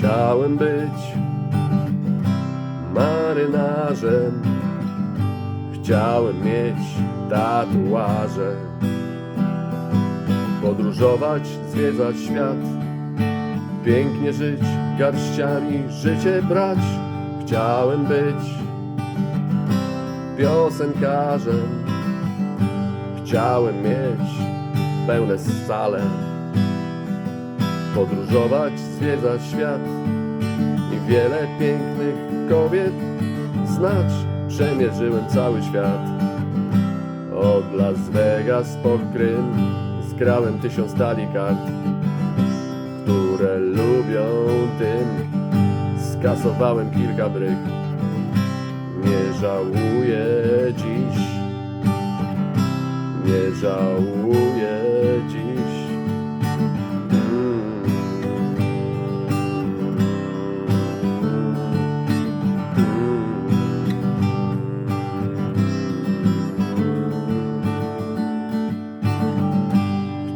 Chciałem być marynarzem. Chciałem mieć tatuaże. Podróżować, zwiedzać świat. Pięknie żyć, garściami życie brać. Chciałem być piosenkarzem. Chciałem mieć pełne sale. Podróżować, zwiedzać świat i wiele pięknych kobiet znać. Przemierzyłem cały świat. Od Las Vegas po Krym zgrałem tysiąc talii kart, które lubią tym. Skasowałem kilka bryk. Nie żałuję dziś. Nie żałuję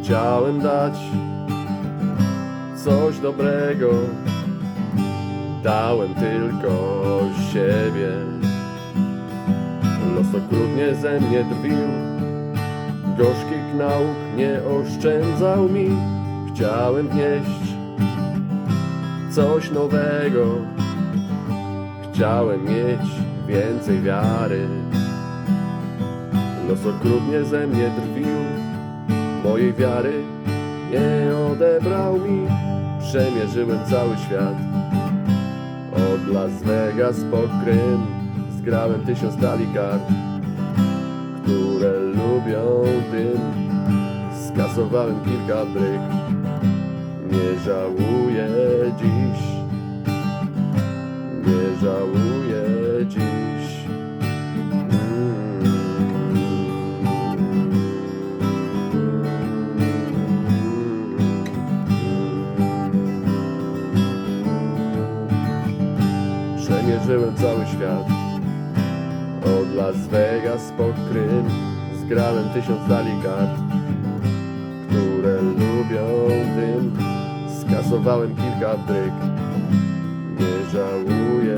Chciałem dać coś dobrego, dałem tylko siebie. Los okrutnie ze mnie drwił, gorzkich nauk nie oszczędzał mi. Chciałem wnieść coś nowego, chciałem mieć więcej wiary. Los okrutnie ze mnie drwił, mojej wiary nie odebrał mi. Przemierzyłem cały świat, od Las Vegas po Krym, zgrałem tysiąc talii kart, które lubią dym. Skasowałem kilka bryk, nie żałuję dziś, nie żałuję Przemierzyłem cały świat. Od Las Vegas po Krym Zgrałem tysiąc talii kart Które lubią dym Skasowałem kilka bryk. Nie żałuję